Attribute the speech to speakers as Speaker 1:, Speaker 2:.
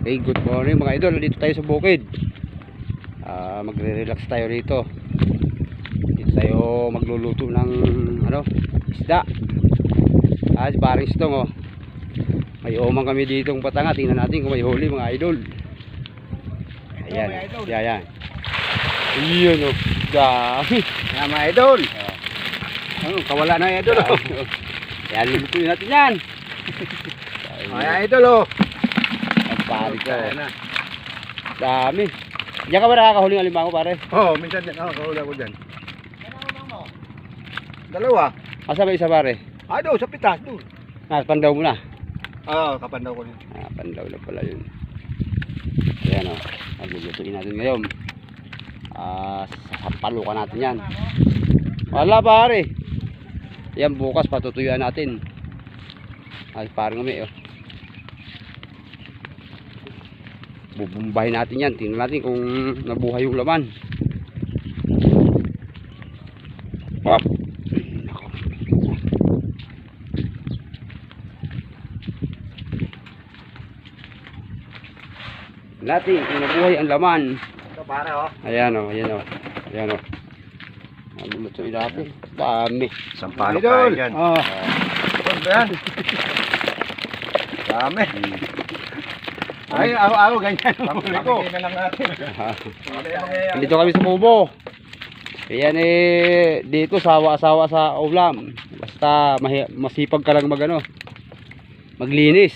Speaker 1: Okay, good morning mga idol. Dito tayo sa bukid. Ah, magre-relax tayo rito. Dito tayo magluluto ng ano, isda. Ah, si paring stong oh. May umang kami dito ng patanga. Tingnan natin kung may huli mga idol. Ayan. Ayan, ayan. Ayan oh. Dami.
Speaker 2: Yan mga idol.
Speaker 1: Ano, kawala na idol oh. Ayan, lulutuin natin yan.
Speaker 2: Mga idol oh.
Speaker 1: Pari ko. Dami. Diyan ka ba nakakahuli ng alimango pare?
Speaker 2: Oo, oh, minsan din. Oo, kahula ko dyan. Dalawa.
Speaker 1: Asa ba isa pare?
Speaker 2: Ah, doon, sa pitas, doon.
Speaker 1: Ah, pandaw mo na.
Speaker 2: Oo, kapandaw ko rin.
Speaker 1: Ah, pandaw na pala yun. Ayan o. Oh. Maglulutuin natin ngayon. Ah, sapalukan natin yan. Wala pare. Yan bukas patutuyuan natin. Ay, parang umi oh. Bubumbahin natin yan. Tingnan natin kung nabuhay yung laman. Hop. Natin kung nabuhay ang laman.
Speaker 2: Ito pare oh.
Speaker 1: Ayan o, ayan o. Ayan o. Ang lulutuin natin. Dami.
Speaker 2: Sampalok tayo dyan.
Speaker 1: Oh.
Speaker 2: Ano ba yan? Ay, araw-araw ganyan. Huli ko.
Speaker 1: Dito kami sa Kubo. Ayan eh, dito sawa-sawa sa ulam. Basta masipag ka lang magano. Maglinis.